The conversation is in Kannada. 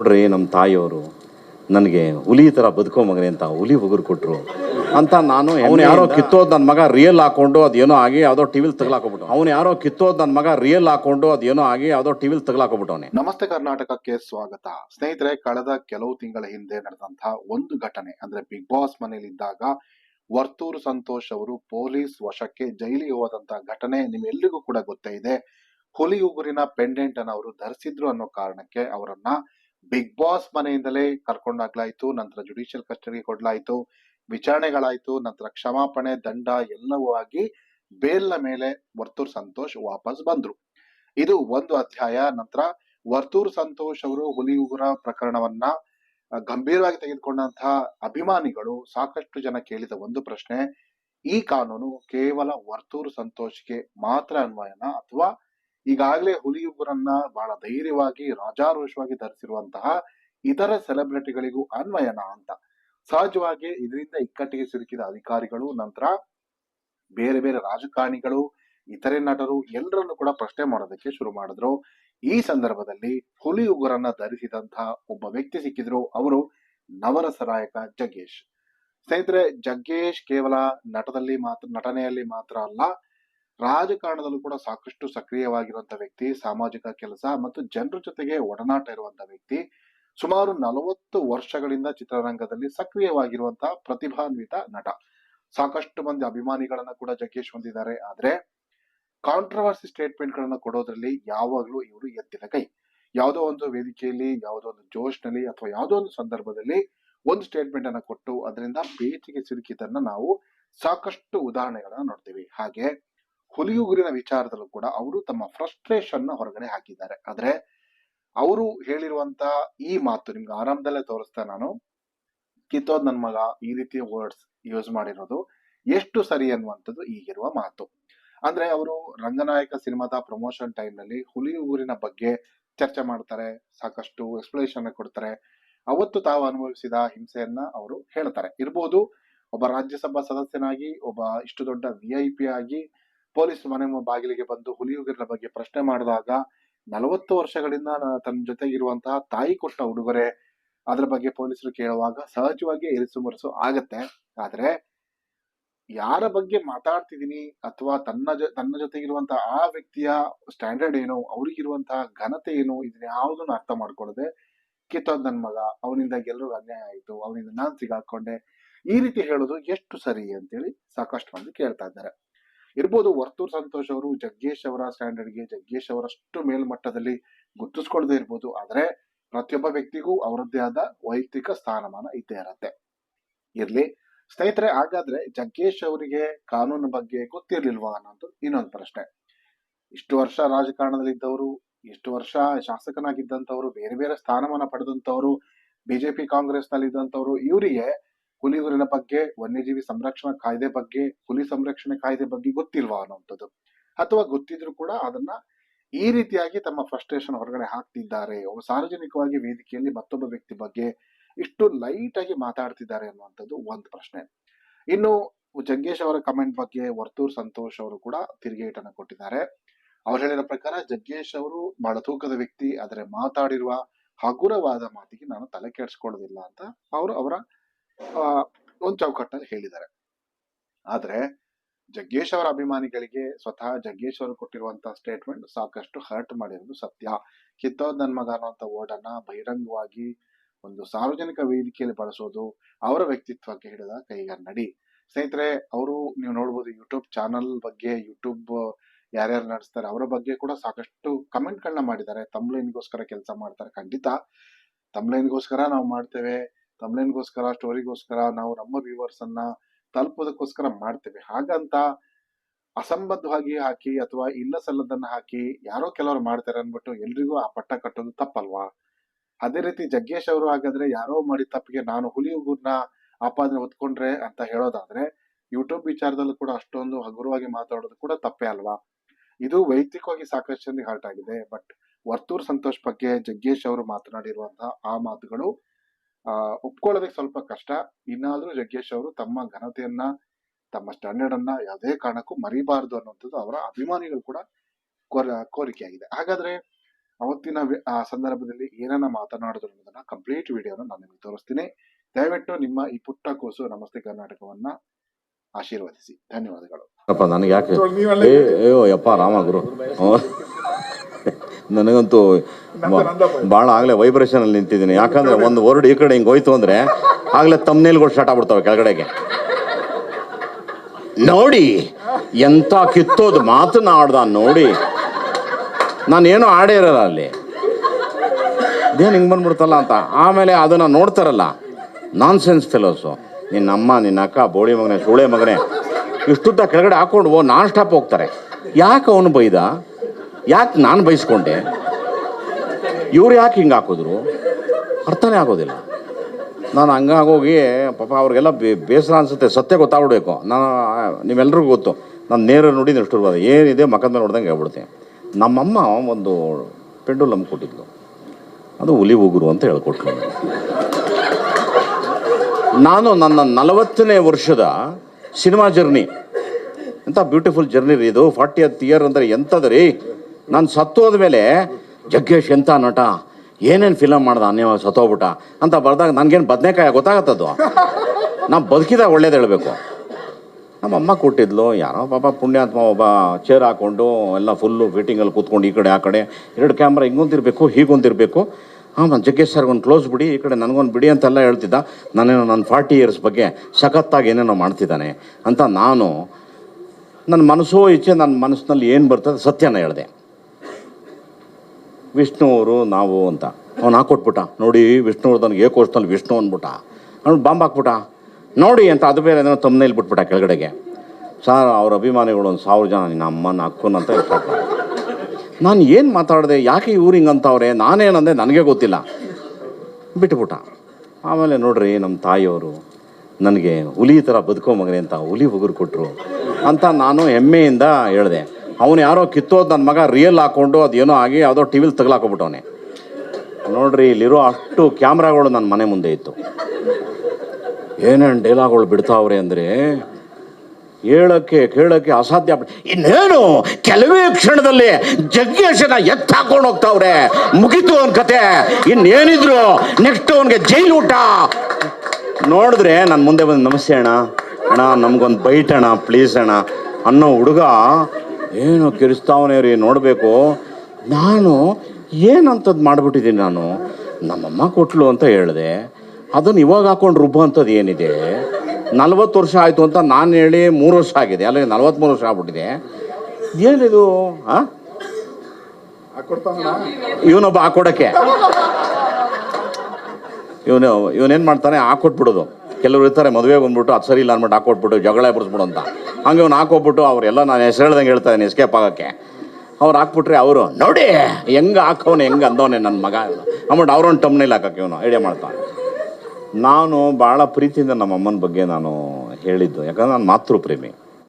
ನೋಡ್ರಿ ನಮ್ಮ ತಾಯಿಯವರು ನನಗೆ ಹುಲಿ ಥರ ಬದುಕೋ ಮಗನೆ ಅಂತ ಹುಲಿ ಉಗುರು ಕೊಟ್ಟರು ಅಂತ ನಾನು ಅವನು ಯಾರೋ ಕಿತ್ತೋದು ನನ್ನ ಮಗ ರಿಯಲ್ ಹಾಕೊಂಡು ಅದೇನೋ ಆಗಿ ಯಾವುದೋ ಟಿವಿಲ್ ತಗಲಾಕೊಬಿಟ್ಟು ಅವನು ಯಾರೋ ಕಿತ್ತೋದು ನನ್ನ ಮಗ ರಿಯಲ್ ಹಾಕೊಂಡು ಅದೇನೋ ಆಗಿ ಯಾವುದೋ ಟಿವಿಲ್ ತಗಲಾಕೊಬಿಟ್ಟವನೆ ನಮಸ್ತೆ ಕರ್ನಾಟಕಕ್ಕೆ ಸ್ವಾಗತ. ಸ್ನೇಹಿತರೆ ಕಳೆದ ಕೆಲವು ತಿಂಗಳ ಹಿಂದೆ ನಡೆದಂತಹ ಒಂದು ಘಟನೆ ಅಂದ್ರೆ ಬಿಗ್ ಬಾಸ್ ಮನೆಯಲ್ಲಿದ್ದಾಗ ವರ್ತೂರು ಸಂತೋಷ್ ಅವರು ಪೊಲೀಸ್ ವಶಕ್ಕೆ ಜೈಲಿಗೆ ಹೋದಂತಹ ಘಟನೆ ನಿಮ್ಮೆಲ್ಲರಿಗೂ ಕೂಡ ಗೊತ್ತೇ ಇದೆ. ಹುಲಿ ಉಗುರಿನ ಪೆಂಡೆಂಟ್ ಅನ್ನು ಅವರು ಧರಿಸಿದ್ರು ಅನ್ನೋ ಕಾರಣಕ್ಕೆ ಅವರನ್ನ ಬಿಗ್ ಬಾಸ್ ಮನೆಯಿಂದಲೇ ಕರ್ಕೊಂಡಾಗ್ಲಾಯ್ತು ನಂತರ ಜುಡಿಷಿಯಲ್ ಕಸ್ಟಡಿಗೆ ಕೊಡ್ಲಾಯ್ತು, ವಿಚಾರಣೆಗಳಾಯ್ತು, ನಂತರ ಕ್ಷಮಾಪಣೆ, ದಂಡ ಎಲ್ಲವೂ ಆಗಿ ಬೇಲ್ನ ಮೇಲೆ ವರ್ತೂರ್ ಸಂತೋಷ್ ವಾಪಸ್ ಬಂದ್ರು. ಇದು ಒಂದು ಅಧ್ಯಾಯ. ನಂತರ ವರ್ತೂರ್ ಸಂತೋಷ್ ಅವರು ಹುಲಿ ಉಗುರ ಪ್ರಕರಣವನ್ನ ಗಂಭೀರವಾಗಿ ತೆಗೆದುಕೊಂಡಂತಹ ಅಭಿಮಾನಿಗಳು ಸಾಕಷ್ಟು ಜನ ಕೇಳಿದ ಒಂದು ಪ್ರಶ್ನೆ, ಈ ಕಾನೂನು ಕೇವಲ ವರ್ತೂರ್ ಸಂತೋಷ್ಗೆ ಮಾತ್ರ ಅನ್ವಯನ ಅಥವಾ ಈಗಾಗಲೇ ಹುಲಿ ಉಗುರನ್ನ ಬಹಳ ಧೈರ್ಯವಾಗಿ, ರಾಜಾರೋಷವಾಗಿ ಧರಿಸಿರುವಂತಹ ಇತರ ಸೆಲೆಬ್ರಿಟಿಗಳಿಗೂ ಅನ್ವಯನ ಅಂತ. ಸಹಜವಾಗಿ ಇದರಿಂದ ಇಕ್ಕಟ್ಟಿಗೆ ಸಿಲುಕಿದ ಅಧಿಕಾರಿಗಳು, ನಂತರ ಬೇರೆ ಬೇರೆ ರಾಜಕಾರಣಿಗಳು, ಇತರೆ ನಟರು ಎಲ್ಲರನ್ನು ಕೂಡ ಪ್ರಶ್ನೆ ಮಾಡೋದಕ್ಕೆ ಶುರು ಮಾಡಿದ್ರು. ಈ ಸಂದರ್ಭದಲ್ಲಿ ಹುಲಿ ಉಗುರನ್ನ ಧರಿಸಿದಂತಹ ಒಬ್ಬ ವ್ಯಕ್ತಿ ಸಿಕ್ಕಿದ್ರು. ಅವರು ನವರಸರಾಯಕ ಜಗ್ಗೇಶ್. ಸ್ನೇಹಿತರೆ, ಜಗ್ಗೇಶ್ ಕೇವಲ ನಟದಲ್ಲಿ ಮಾತ್ರ, ನಟನೆಯಲ್ಲಿ ಮಾತ್ರ ಅಲ್ಲ ರಾಜಕಾರಣದಲ್ಲೂ ಕೂಡ ಸಾಕಷ್ಟು ಸಕ್ರಿಯವಾಗಿರುವಂತ ವ್ಯಕ್ತಿ, ಸಾಮಾಜಿಕ ಕೆಲಸ ಮತ್ತು ಜನರ ಜೊತೆಗೆ ಒಡನಾಟ ಇರುವಂತ ವ್ಯಕ್ತಿ, ಸುಮಾರು ನಲವತ್ತು ವರ್ಷಗಳಿಂದ ಚಿತ್ರರಂಗದಲ್ಲಿ ಸಕ್ರಿಯವಾಗಿರುವಂತಹ ಪ್ರತಿಭಾನ್ವಿತ ನಟ. ಸಾಕಷ್ಟು ಮಂದಿ ಅಭಿಮಾನಿಗಳನ್ನ ಕೂಡ ಜಗ್ಗೇಶ್ ಹೊಂದಿದ್ದಾರೆ. ಆದ್ರೆ ಕಾಂಟ್ರವರ್ಸಿ ಸ್ಟೇಟ್ಮೆಂಟ್ ಗಳನ್ನ ಕೊಡೋದ್ರಲ್ಲಿ ಯಾವಾಗ್ಲೂ ಇವರು ಎತ್ತಿದ ಕೈ. ಯಾವುದೋ ಒಂದು ವೇದಿಕೆಯಲ್ಲಿ, ಯಾವುದೋ ಒಂದು ಜೋಶ್ನಲ್ಲಿ ಅಥವಾ ಯಾವುದೋ ಒಂದು ಸಂದರ್ಭದಲ್ಲಿ ಒಂದು ಸ್ಟೇಟ್ಮೆಂಟ್ ಅನ್ನ ಕೊಟ್ಟು ಅದರಿಂದ ಬೇಚಿಗೆ ಸಿಲುಕಿದ್ದನ್ನ ನಾವು ಸಾಕಷ್ಟು ಉದಾಹರಣೆಗಳನ್ನ ನೋಡ್ತೀವಿ. ಹಾಗೆ ಹುಲಿಯುಗುರಿನ ವಿಚಾರದಲ್ಲೂ ಕೂಡ ಅವರು ತಮ್ಮ ಫ್ರಸ್ಟ್ರೇಷನ್ನ ಹೊರಗಡೆ ಹಾಕಿದ್ದಾರೆ. ಆದ್ರೆ ಅವರು ಹೇಳಿರುವಂತ ಈ ಮಾತು ನಿಮ್ಗೆ ಆರಾಮದಲ್ಲೇ ತೋರಿಸ್ತಾ ನಾನು. ಕಿತ್ತೋದ್ ನನ್ ಮಗ ಈ ರೀತಿಯ ವರ್ಡ್ಸ್ ಯೂಸ್ ಮಾಡಿರೋದು ಎಷ್ಟು ಸರಿ ಅನ್ನುವಂಥದ್ದು ಈಗಿರುವ ಮಾತು. ಅಂದ್ರೆ ಅವರು ರಂಗನಾಯಕ ಸಿನಿಮಾದ ಪ್ರಮೋಷನ್ ಟೈಮ್ನಲ್ಲಿ ಹುಲಿ ಊರಿನ ಬಗ್ಗೆ ಚರ್ಚೆ ಮಾಡ್ತಾರೆ, ಸಾಕಷ್ಟು ಎಕ್ಸ್ಪ್ಲನೇಷನ್ ಕೊಡ್ತಾರೆ. ಅವತ್ತು ತಾವು ಅನುಭವಿಸಿದ ಹಿಂಸೆಯನ್ನ ಅವರು ಹೇಳ್ತಾರೆ. ಇರ್ಬೋದು ಒಬ್ಬ ರಾಜ್ಯಸಭಾ ಸದಸ್ಯನಾಗಿ, ಒಬ್ಬ ಇಷ್ಟು ದೊಡ್ಡ ವಿ ಐ ಪಿ ಆಗಿ ಪೊಲೀಸ್ ಮನೆ ಬಾಗಿಲಿಗೆ ಬಂದು ಹುಲಿಯುಗರ ಬಗ್ಗೆ ಪ್ರಶ್ನೆ ಮಾಡಿದಾಗ, ನಲವತ್ತು ವರ್ಷಗಳಿಂದ ತನ್ನ ಜೊತೆಗಿರುವಂತಹ ತಾಯಿ ಕೊಟ್ಟ ಉಡುಗೊರೆ ಅದರ ಬಗ್ಗೆ ಪೊಲೀಸರು ಕೇಳುವಾಗ ಸಹಜವಾಗಿ ಇರಿಸು ಮುರಿಸು ಆಗತ್ತೆ. ಆದ್ರೆ, ಯಾರ ಬಗ್ಗೆ ಮಾತಾಡ್ತಿದ್ದೀನಿ ಅಥವಾ ತನ್ನ ಜೊ ತನ್ನ ಜೊತೆಗಿರುವಂತಹ ಆ ವ್ಯಕ್ತಿಯ ಸ್ಟ್ಯಾಂಡರ್ಡ್ ಏನು, ಅವ್ರಿಗಿರುವಂತಹ ಘನತೆ ಏನು, ಇದನ್ನ ಯಾವುದನ್ನು ಅರ್ಥ ಮಾಡ್ಕೊಳ್ಳದೆ ಕಿತ್ತೋದ್ ನನ್ ಮಗ, ಅವನಿಂದ ಎಲ್ಲರಿಗೂ ಅನ್ಯಾಯ ಆಯ್ತು, ಅವನಿಂದ ನಾನ್ ಸಿಗಾಕೊಂಡೆ. ಈ ರೀತಿ ಹೇಳೋದು ಎಷ್ಟು ಸರಿ ಅಂತೇಳಿ ಸಾಕಷ್ಟು ಮಂದಿ ಕೇಳ್ತಾ ಇದ್ದಾರೆ. ಇರ್ಬೋದು ವರ್ತೂರ್ ಸಂತೋಷ್ ಅವರು, ಜಗ್ಗೇಶ್ ಅವರ ಸ್ಟ್ಯಾಂಡರ್ಡ್ಗೆ ಜಗ್ಗೇಶ್ ಅವರಷ್ಟು ಮೇಲ್ಮಟ್ಟದಲ್ಲಿ ಗುರ್ತಿಸ್ಕೊಳ್ದೇ ಇರ್ಬೋದು. ಆದರೆ ಪ್ರತಿಯೊಬ್ಬ ವ್ಯಕ್ತಿಗೂ ಅವರದ್ದೇ ಆದ ವೈಯಕ್ತಿಕ ಸ್ಥಾನಮಾನ ಇದ್ದೇ ಇರತ್ತೆ. ಇರ್ಲಿ. ಸ್ನೇಹಿತರೆ, ಹಾಗಾದ್ರೆ ಜಗ್ಗೇಶ್ ಅವರಿಗೆ ಕಾನೂನು ಬಗ್ಗೆ ಗೊತ್ತಿರ್ಲಿಲ್ವಾ ಅನ್ನೋದು ಇನ್ನೊಂದು ಪ್ರಶ್ನೆ. ಇಷ್ಟು ವರ್ಷ ರಾಜಕಾರಣದಲ್ಲಿ ಇದ್ದವರು, ಇಷ್ಟು ವರ್ಷ ಶಾಸಕನಾಗಿದ್ದಂಥವ್ರು, ಬೇರೆ ಬೇರೆ ಸ್ಥಾನಮಾನ ಪಡೆದಂತವ್ರು ಬಿಜೆಪಿ ಕಾಂಗ್ರೆಸ್ನಲ್ಲಿ ಇದ್ದಂತವ್ರು ಇವರಿಗೆ ಹುಲಿಗುರಿನ ಬಗ್ಗೆ, ವನ್ಯಜೀವಿ ಸಂರಕ್ಷಣಾ ಕಾಯ್ದೆ ಬಗ್ಗೆ ಹುಲಿ ಸಂರಕ್ಷಣೆ ಕಾಯ್ದೆ ಬಗ್ಗೆ ಗೊತ್ತಿಲ್ವಾ ಅನ್ನುವಂಥದ್ದು. ಅಥವಾ ಗೊತ್ತಿದ್ರು ಕೂಡ ಅದನ್ನ ಈ ರೀತಿಯಾಗಿ ತಮ್ಮ ಫ್ರಸ್ಟ್ರೇಷನ್ ಹೊರಗಡೆ ಹಾಕ್ತಿದ್ದಾರೆ. ಸಾರ್ವಜನಿಕವಾಗಿ ವೇದಿಕೆಯಲ್ಲಿ ಮತ್ತೊಬ್ಬ ವ್ಯಕ್ತಿ ಬಗ್ಗೆ ಇಷ್ಟು ಲೈಟ್ ಆಗಿ ಮಾತಾಡ್ತಿದ್ದಾರೆ ಅನ್ನುವಂಥದ್ದು ಒಂದು ಪ್ರಶ್ನೆ. ಇನ್ನು ಜಗ್ಗೇಶ್ ಅವರ ಕಮೆಂಟ್ ಬಗ್ಗೆ ವರ್ತೂರ್ ಸಂತೋಷ್ ಅವರು ಕೂಡ ತಿರುಗೇಟನ್ನು ಕೊಟ್ಟಿದ್ದಾರೆ. ಅವ್ರು ಹೇಳಿರೋ ಪ್ರಕಾರ ಜಗ್ಗೇಶ್ ಅವರು ಬಹಳ ತೂಕದ ವ್ಯಕ್ತಿ, ಆದರೆ ಮಾತಾಡಿರುವ ಹಗುರವಾದ ಮಾತಿಗೆ ನಾನು ತಲೆ ಕೆಡಿಸ್ಕೊಳ್ಳೋದಿಲ್ಲ ಅಂತ ಅವರು ಅವರ ಒಂದು ಚೌಕಟ್ಟಲ್ಲಿ ಹೇಳಿದ್ದಾರೆ. ಆದ್ರೆ ಜಗ್ಗೇಶ್ ಅವರ ಅಭಿಮಾನಿಗಳಿಗೆ ಸ್ವತಃ ಜಗ್ಗೇಶ್ ಅವರು ಕೊಟ್ಟಿರುವಂತಹ ಸ್ಟೇಟ್ಮೆಂಟ್ ಸಾಕಷ್ಟು ಹರ್ಟ್ ಮಾಡಿರೋದು ಸತ್ಯ. ಕಿತ್ತೋದ್ ನನ್ನ ಮಗ ಅನ್ನುವಂಥ ವರ್ಡನ್ನ ಬಹಿರಂಗವಾಗಿ ಒಂದು ಸಾರ್ವಜನಿಕ ವೇದಿಕೆಯಲ್ಲಿ ಬಳಸೋದು ಅವರ ವ್ಯಕ್ತಿತ್ವಕ್ಕೆ ಹಿಡಿದ ಕೈಗನ್ನಡಿ. ಸ್ನೇಹಿತರೆ, ಅವರು ನೀವು ನೋಡ್ಬೋದು ಯೂಟ್ಯೂಬ್ ಚಾನಲ್ ಬಗ್ಗೆ ಯೂಟ್ಯೂಬ್ ಯಾರ್ಯಾರು ನಡೆಸ್ತಾರೆ, ಅವರ ಬಗ್ಗೆ ಕೂಡ ಸಾಕಷ್ಟು ಕಮೆಂಟ್ಗಳನ್ನ ಮಾಡಿದ್ದಾರೆ. ತಮ್ಲೈನ್ಗೋಸ್ಕರ ಕೆಲಸ ಮಾಡ್ತಾರೆ ಖಂಡಿತ. ತಮ್ಲೈನ್ಗೋಸ್ಕರ ನಾವು ಮಾಡ್ತೇವೆ. ತಮ್ಲೈನ್ಗೋಸ್ಕರ ಸ್ಟೋರಿಗೋಸ್ಕರ ನಾವು ನಮ್ಮ ವ್ಯೂವರ್ಸ್ ಅನ್ನ ತಲುಪೋದಕ್ಕೋಸ್ಕರ ಮಾಡ್ತೇವೆ. ಹಾಗಂತ ಅಸಂಬದ್ಧವಾಗಿ ಹಾಕಿ ಅಥವಾ ಇಲ್ಲ ಸಲ್ಲದನ್ನ ಹಾಕಿ ಯಾರೋ ಕೆಲವರು ಮಾಡ್ತಾರೆ ಅನ್ಬಿಟ್ಟು ಎಲ್ರಿಗೂ ಆ ಪಟ್ಟ ಕಟ್ಟೋದು ತಪ್ಪಲ್ವಾ? ಅದೇ ರೀತಿ ಜಗ್ಗೇಶ್ ಅವರು ಹಾಗಾದ್ರೆ ಯಾರೋ ಮಾಡಿದ ತಪ್ಪಿಗೆ ನಾನು ಹುಲಿ ಉಗುರ್ನ ಆಪಾದನೆ ಹೊತ್ಕೊಂಡ್ರೆ ಅಂತ ಹೇಳೋದಾದ್ರೆ ಯೂಟ್ಯೂಬ್ ವಿಚಾರದಲ್ಲೂ ಕೂಡ ಅಷ್ಟೊಂದು ಹಗುರವಾಗಿ ಮಾತಾಡೋದು ಕೂಡ ತಪ್ಪೇ ಅಲ್ವಾ? ಇದು ವೈಯಕ್ತಿಕವಾಗಿ ಸಾಕಷ್ಟು ಜನರಿಗೆ ಹರ್ಟ್ ಆಗಿದೆ. ಬಟ್ ವರ್ತೂರ್ ಸಂತೋಷ್ ಬಗ್ಗೆ ಜಗ್ಗೇಶ್ ಅವರು ಮಾತನಾಡಿರುವಂತಹ ಆ ಮಾತುಗಳು ಆ ಒಪ್ಕೊಳ್ಳೋದಕ್ಕೆ ಸ್ವಲ್ಪ ಕಷ್ಟ. ಇನ್ನಾದ್ರೂ ಜಗ್ಗೇಶ್ ಅವರು ತಮ್ಮ ಘನತೆಯನ್ನ ತಮ್ಮ ಸ್ಟ್ಯಾಂಡರ್ಡ್ ಅನ್ನ ಯಾವುದೇ ಕಾರಣಕ್ಕೂ ಮರಿಬಾರದು ಅನ್ನುವಂಥದ್ದು ಅವರ ಅಭಿಮಾನಿಗಳು ಕೂಡ ಕೋರ ಕೋರಿಕೆಯಾಗಿದೆ. ಹಾಗಾದ್ರೆ ಅವತ್ತಿನ ಆ ಸಂದರ್ಭದಲ್ಲಿ ಏನನ್ನ ಮಾತನಾಡಿದ್ರು ಅನ್ನೋದನ್ನ ಕಂಪ್ಲೀಟ್ ವಿಡಿಯೋನ ನಾನು ನಿಮಗೆ ತೋರಿಸ್ತೀನಿ. ದಯವಿಟ್ಟು ನಿಮ್ಮ ಈ ಪುಟ್ಟ ಕೋಸು ನಮಸ್ತೆ ಕರ್ನಾಟಕವನ್ನ ಆಶೀರ್ವದಿಸಿ. ಧನ್ಯವಾದಗಳು. ಅಪ್ಪ ನನಗೆ ಯಾಕೆ ಅಯ್ಯೋ ಯಪ್ಪ ರಾಮ ಗುರು. ನನಗಂತೂ ಭಾಳ ಆಗಲೇ ವೈಬ್ರೇಷನಲ್ಲಿ ನಿಂತಿದ್ದೀನಿ. ಯಾಕಂದ್ರೆ ಒಂದು ವರ್ಡ್ ಈ ಕಡೆ ಹಿಂಗೆ ಹೋಯ್ತು ಅಂದ್ರೆ ಆಗಲೇ ತಮ್ಮನೇಲ್ಗಳು ಸ್ಟಾರ್ಟ್ ಆಗ್ಬಿಡ್ತವೆ ಕೆಳಗಡೆಗೆ. ನೋಡಿ ಎಂತ ಕಿತ್ತೋದು ಆಡ್ದ ನೋಡಿ. ನಾನೇನು ಆಡೇ ಇರಲ್ಲ ಅಲ್ಲಿ. ಇದೇನು ಹಿಂಗೆ ಬಂದ್ಬಿಡ್ತಲ್ಲ ಅಂತ. ಆಮೇಲೆ ಅದನ್ನು ನೋಡ್ತಾರಲ್ಲ. ನಾನ್ ಸೆನ್ಸ್ ಫೆಲೋಸು ನಿನ್ನ ಅಮ್ಮ ನಿನ್ನ ಅಕ್ಕ ಬೋಳಿ ಮಗನೇ ಸೂಳೆ ಮಗನೇ ಇಷ್ಟುದ್ದ ಕೆಳಗಡೆ ಹಾಕೊಂಡು ನಾನ್ ಸ್ಟಾಪ್ ಹೋಗ್ತಾರೆ. ಯಾಕೆ ಅವನು ಬೈದ? ಯಾಕೆ ನಾನು ಬಯಸ್ಕೊಂಡೆ ಇವ್ರು ಯಾಕೆ ಹಿಂಗೆ ಹಾಕಿದ್ರು? ಅರ್ಥನೇ ಆಗೋದಿಲ್ಲ. ನಾನು ಹಂಗಾಗೋಗಿ ಪಾಪ ಅವ್ರಿಗೆಲ್ಲ ಬೇಸರ ಅನಿಸುತ್ತೆ. ಸತ್ಯ ಗೊತ್ತಾಗ್ಬಿಡ್ಬೇಕು. ನಾನು ನಿಮ್ಮೆಲ್ಲರಿಗೂ ಗೊತ್ತು. ನಾನು ನೇರ ನೋಡಿ ಎಷ್ಟು ಇರ್ಬೋದು ಏನಿದೆ ಮಕ್ಕದ ಮೇಲೆ ಹೊಡೆದಂಗೆ ಹೇಳ್ಬಿಡ್ತೀನಿ. ನಮ್ಮಮ್ಮ ಒಂದು ಪೆಂಡುಲಮ್ ಕೊಟ್ಟಿದ್ಲು. ಅದು ಹುಲಿ ಉಗುರು ಅಂತ ಹೇಳ್ಕೊಟ್ಲು. ನಾನು ನನ್ನ ನಲವತ್ತನೇ ವರ್ಷದ ಸಿನಿಮಾ ಜರ್ನಿ. ಎಂಥ ಬ್ಯೂಟಿಫುಲ್ ಜರ್ನಿ ರೀ ಇದು. ಫಾರ್ಟಿ ಹತ್ ಇಯರ್ ಅಂದರೆ ಎಂಥದ್ದು ರೀ ನಾನು ಸತ್ತೋದ ಮೇಲೆ ಜಗ್ಗೇಶ್ ಎಂಥ ನಟ? ಏನೇನು ಫಿಲಮ್ ಮಾಡ್ದ? ನೀವು ಸತ್ತೋಗ್ಬಿಟ್ಟ. ಅಂತ ಬರ್ದಾಗ ನನಗೇನು ಬದನೆಕಾಯಿ ಗೊತ್ತಾಗತ್ತದು? ನಾನು ಬದುಕಿದಾಗ ಒಳ್ಳೇದು ಹೇಳಬೇಕು. ನಮ್ಮ ಅಮ್ಮ ಕೊಟ್ಟಿದ್ಲು. ಯಾರೋ ಪಾಪ ಪುಣ್ಯಾತ್ಮ ಒಬ್ಬ ಚೇರ್ ಹಾಕೊಂಡು ಎಲ್ಲ ಫುಲ್ಲು ಫಿಟ್ಟಿಂಗಲ್ಲಿ ಕೂತ್ಕೊಂಡು ಈ ಕಡೆ ಆ ಕಡೆ. ಎರಡು ಕ್ಯಾಮ್ರಾ ಹಿಂಗೊಂದಿರಬೇಕು, ಹೀಗೊಂದಿರಬೇಕು. ಹಾಂ ನಾನು ಜಗ್ಗೇಶ್ ಸರ್ ಒಂದು ಕ್ಲೋಸ್ ಬಿಡಿ, ಈ ಕಡೆ ನನಗೊಂದು ಬಿಡಿ ಅಂತೆಲ್ಲ ಹೇಳ್ತಿದ್ದ. ನಾನೇನೋ ನನ್ನ ಫಾರ್ಟಿ ಇಯರ್ಸ್ ಬಗ್ಗೆ ಸಖತ್ತಾಗಿ ಏನೇನೋ ಮಾಡ್ತಿದ್ದಾನೆ ಅಂತ ನಾನು ನನ್ನ ಮನಸ್ಸೋ ಇಚ್ಛೆ, ನನ್ನ ಮನಸ್ಸಿನಲ್ಲಿ ಏನು ಬರ್ತದೆ ಸತ್ಯನ ಹೇಳಿದೆ. ವಿಷ್ಣು ಅವರು ನಾವು ಅಂತ. ಅವ್ನು ಹಾಕೊಟ್ಬಿಟ್ಟ. ನೋಡಿ ವಿಷ್ಣುವರ್ಧನ್ಗೆ ಏಕೋಷ್ನಲ್ಲಿ ವಿಷ್ಣು ಅಂದ್ಬಿಟ್ಟ. ಅವ್ನು ಬಾಂಬ್ ಹಾಕ್ಬಿಟ್ಟ. ನೋಡಿ ಅಂತ ಅದು ಬೇರೆ ಏನೋ ತಮ್ಮನೇಲಿ ಬಿಟ್ಬಿಟ್ಟ ಕೆಳಗಡೆಗೆ. ಸರ್, ಅವ್ರ ಅಭಿಮಾನಿಗಳು ಒಂದು ಸಾವಿರ ಜನ, ನಿನ್ನ ಅಮ್ಮನ ಅಕ್ಕನ ಅಂತ ಇಟ್ಬಿಟ್ಟ ನಾನು ಏನು ಮಾತಾಡಿದೆ? ಯಾಕೆ ಇವ್ರು ಹಿಂಗಂತವ್ರೆ ನಾನೇನಂದೆ? ನನಗೆ ಗೊತ್ತಿಲ್ಲ. ಬಿಟ್ಬಿಟ್ಟ. ಆಮೇಲೆ ನೋಡ್ರಿ ನಮ್ಮ ತಾಯಿಯವರು ನನಗೆ ಹುಲಿ ಥರ ಬದುಕೋ ಮಗನೆ ಅಂತ ಹುಲಿ ಉಗುರು ಕೊಟ್ಟರು ಅಂತ ನಾನು ಹೆಮ್ಮೆಯಿಂದ ಹೇಳಿದೆ. ಅವನು ಯಾರೋ ಕಿತ್ತೋದು ನನ್ನ ಮಗ ರಿಯಲ್ ಹಾಕ್ಕೊಂಡು ಅದೇನೋ ಆಗಿ ಯಾವುದೋ ಟಿ ವಿಲಿ ತಗಲಾಕೊಬಿಟ್ಟವನೆ ನೋಡ್ರಿ ಇಲ್ಲಿರೋ ಅಷ್ಟು ಕ್ಯಾಮ್ರಾಗಳು ನನ್ನ ಮನೆ ಮುಂದೆ ಇತ್ತು. ಏನೇನು ಡೈಲಾಗ್ಗಳು ಬಿಡ್ತಾವ್ರೆ ಅಂದರೆ ಹೇಳಕ್ಕೆ, ಕೇಳಕ್ಕೆ ಅಸಾಧ್ಯ ಇನ್ನೇನು? ಕೆಲವೇ ಕ್ಷಣದಲ್ಲಿ ಜಗ್ಗೇಶನ ಎತ್ತ ಹಾಕೊಂಡು ಹೋಗ್ತಾವ್ರೆ. ಮುಗಿತು ಅವನ ಕತೆ. ಇನ್ನೇನಿದ್ರು ನೆಕ್ಸ್ಟ್ ಅವನಿಗೆ ಜೈಲು ಊಟ. ನೋಡಿದ್ರೆ ನನ್ನ ಮುಂದೆ ಬಂದು, ನಮಸ್ತೆ ಅಣ್ಣ. ಅಣ್ಣ, ನಮ್ಗೊಂದು ಬೈಟ್ ಅಣ್ಣ ಪ್ಲೀಸ್ ಅಣ್ಣ. ಅನ್ನೋ ಹುಡುಗ ಏನು ಕಿರಿಸ್ತಾವನೇ ರೀ ನೋಡಬೇಕು. ನಾನು ಏನಂತದ್ದು ಮಾಡಿಬಿಟ್ಟಿದ್ದೀನಿ ನಾನು? ನಮ್ಮಮ್ಮ ಕೊಟ್ಲು ಅಂತ ಹೇಳಿದೆ. ಅದನ್ನು ಇವಾಗ ಹಾಕೊಂಡು ರುಬ್ಬೋ ಅಂಥದ್ದು ಏನಿದೆ? ನಲ್ವತ್ತು ವರ್ಷ ಆಯಿತು ಅಂತ ನಾನು ಹೇಳಿ ಮೂರು ವರ್ಷ ಆಗಿದೆ. ಅಲ್ಲ ನಲ್ವತ್ತ್ಮೂರು ವರ್ಷ ಆಗ್ಬಿಟ್ಟಿದೆ. ಏನಿದು? ಹಾಂ ಇವನೊಬ್ಬ ಹಾಕೊಡಕ್ಕೆ. ಇವನು ಇವನೇನು ಮಾಡ್ತಾನೆ? ಹಾಕೊಟ್ಬಿಡೋದು. ಕೆಲವ್ರು ಇರ್ತಾರೆ, ಮದುವೆ ಬಂದ್ಬಿಟ್ಟು ಅದು ಸರಿ ಇಲ್ಲ ಅಂದ್ಬಿಟ್ಟು ಹಾಕೊಟ್ಬಿಟ್ಟು ಜಗಳ ಎಬ್ಬರಿಸ್ಬಿಡು ಅಂತ. ಹಂಗೆ ಅವ್ನು ಹಾಕೋಬಿಟ್ಟು ಅವರೆಲ್ಲ ನಾನು ಹೆಸರು ಹೇಳ್ದಂಗೆ ಹೇಳ್ತಾ ಇದ್ದೀನಿ ಎಸ್ಕೇಪ್ ಆಗೋಕ್ಕೆ. ಅವ್ರು ಹಾಕ್ಬಿಟ್ರೆ ಅವರು, ನೋಡಿ, ಹೆಂಗೆ ಹಾಕೋನು ಹೆಂಗೆ ಅಂದವನೆ ನನ್ನ ಮಗ ಅಂದ್ಬಿಟ್ಟು ಅವ್ರೊಂದು ಟಮ್ನೇಲಿ ಹಾಕಕ್ಕೆ ಇವನು ಐಡಿಯಾ ಮಾಡ್ತಾನೆ. ನಾನು ಭಾಳ ಪ್ರೀತಿಯಿಂದ ನಮ್ಮ ಅಮ್ಮನ ಬಗ್ಗೆ ನಾನು ಹೇಳಿದ್ದು, ಯಾಕಂದ್ರೆ ನಾನು ಮಾತೃ ಪ್ರೇಮಿ